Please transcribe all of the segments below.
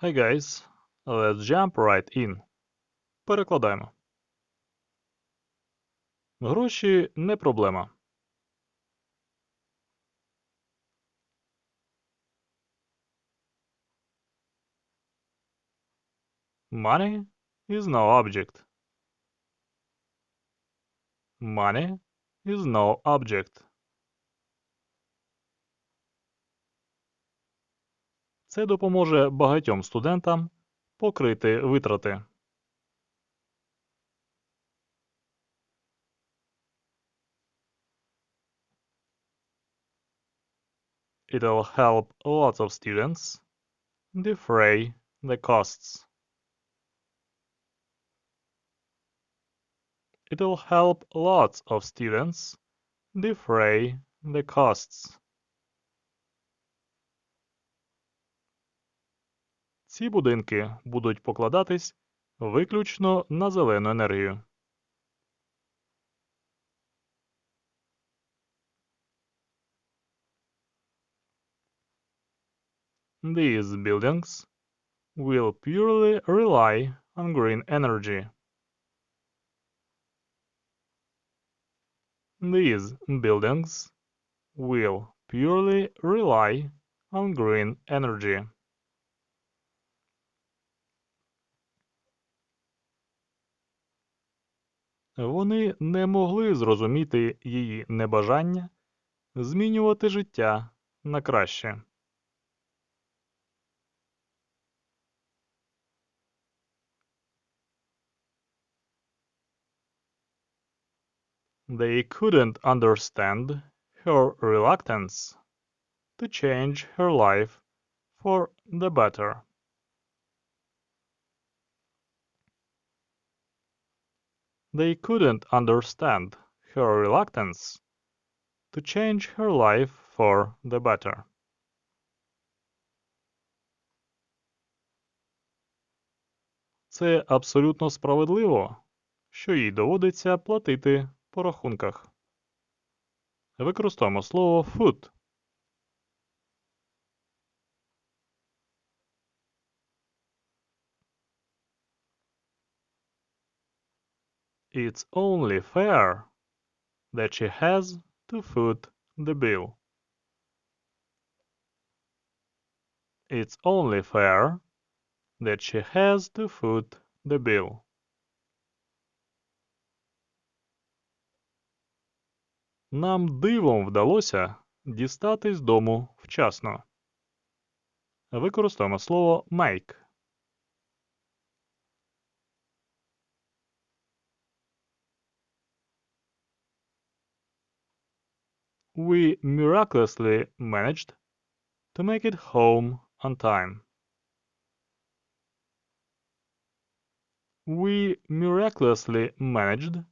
Hey guys, let's jump right in. Перекладаємо. Гроші не проблема. Money is no object. Money is no object. Це допоможе багатьом студентам покрити витрати. It'll help lots of students defray the costs. It'll help lots of students defray the costs. Ці будинки будуть покладатись виключно на зелену енергію. These buildings will purely rely on green energy. These buildings will purely rely on green energy. Вони не могли зрозуміти її небажання змінювати життя на краще. They couldn't understand her reluctance to change her life for the better. They couldn't understand her reluctance to change her life for the better. Це абсолютно справедливо, що їй доводиться платити по рахунках. Використовуємо слово foot. It's only fair that she has to foot the bill. It's only fair that she has to foot the bill. Нам дивом вдалося дістатись дому вчасно. Використовуємо слово make. We miraculously managed to make it home on time. We miraculously managed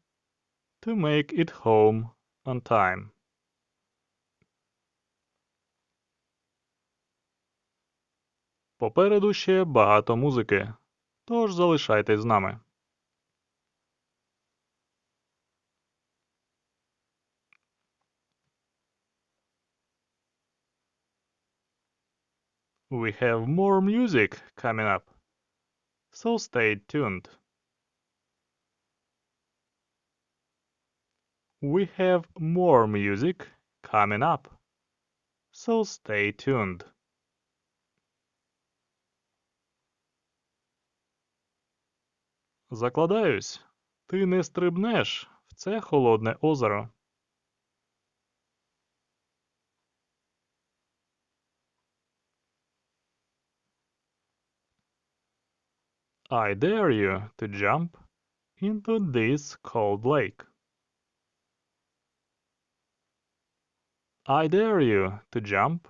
to make it home on time. Попереду ще багато музики, тож залишайтесь з нами. We have more music coming up, so stay tuned. We have more music coming up, so stay tuned. Закладаюсь, ти не стрибнеш в це холодне озеро. I dare you to jump into this cold lake. I dare you to jump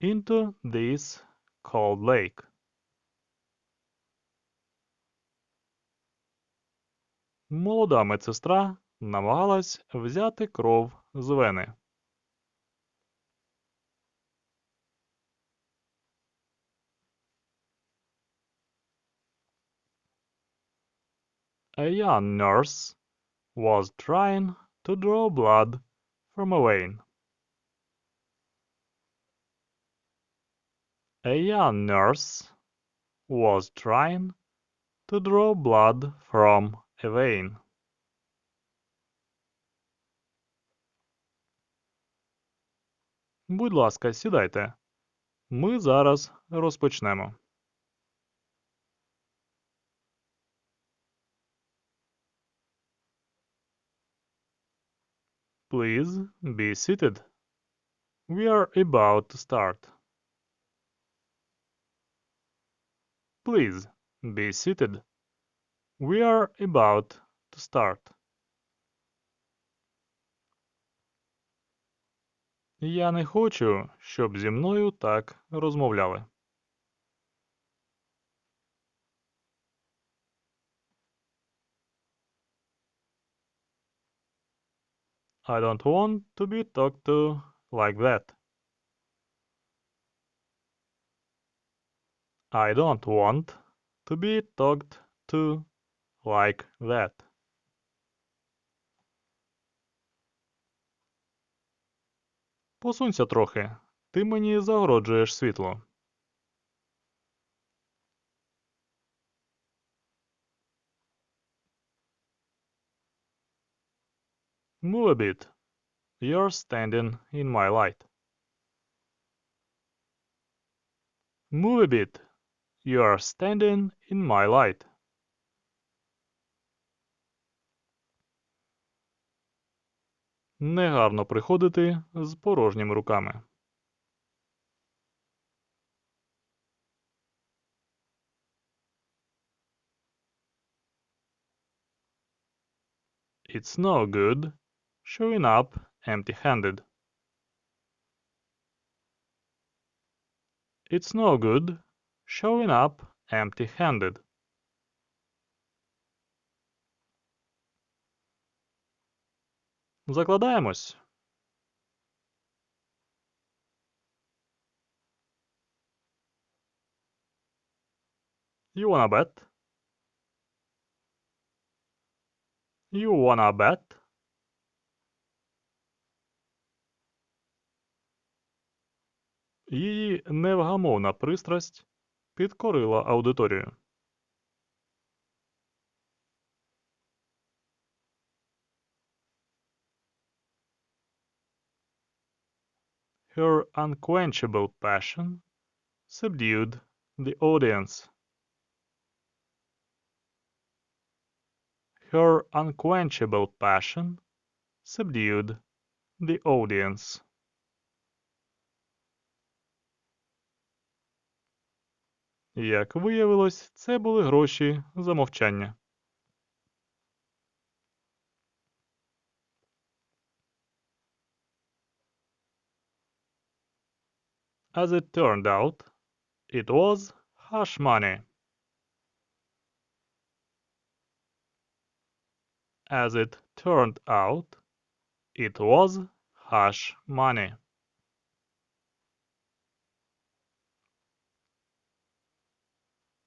into this cold lake. Молода медсестра намагалась взяти кров з вени. A young nurse was trying to draw blood from a vein. A young nurse was trying to draw blood from a vein. Будь ласка, сідайте. Ми зараз розпочнемо. Please be seated. We are about to start. Please be seated. We are about to start. Я не хочу, щоб зі мною так розмовляли. I don't want to be talked to like that. I don't want to be talked to like that. Посунься трохи. Ти мені загороджуєш світло. Move a bit. You're standing in my light. Move a bit. You're standing in my light. Негарно приходити з порожніми руками. It's no good showing up empty-handed. It's no good showing up empty-handed. Закладаємось. You wanna bet? You wanna bet? Її невгамовна пристрасть підкорила аудиторію. Her unquenchable passion subdued the audience. Her unquenchable passion subdued the audience. Як виявилось, це були гроші за мовчання. As it turned out, it was hush money. As it turned out, it was hush money.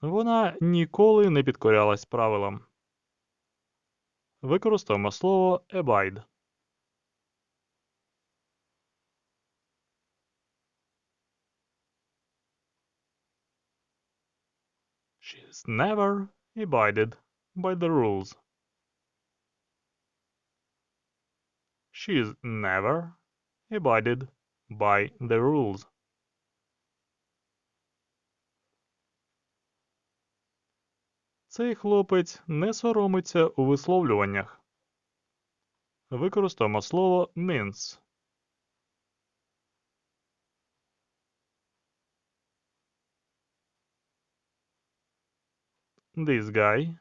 Вона ніколи не підкорялась правилам. Використаємо слово abide. She's never abided by the rules. She's never abided by the rules. Цей хлопець не соромиться у висловлюваннях. Використаємо слово mince. This guy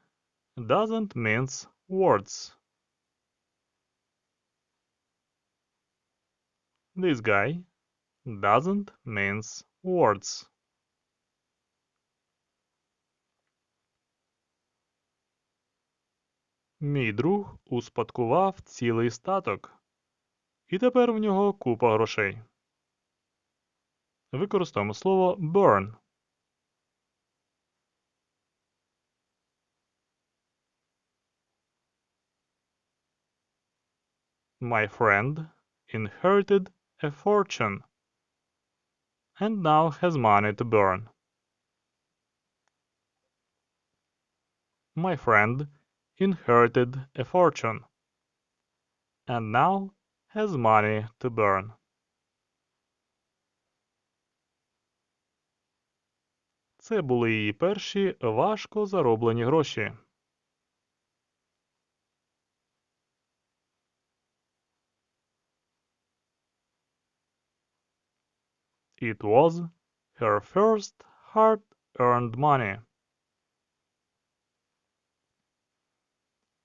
doesn't mince words. This guy doesn't mince words. Мій друг успадкував цілий статок. І тепер в нього купа грошей. Використаємо слово burn. My friend inherited a fortune and now has money to burn. My friend inherited a fortune and now has money to burn. Це були її перші важко зароблені гроші. It was her first hard-earned money.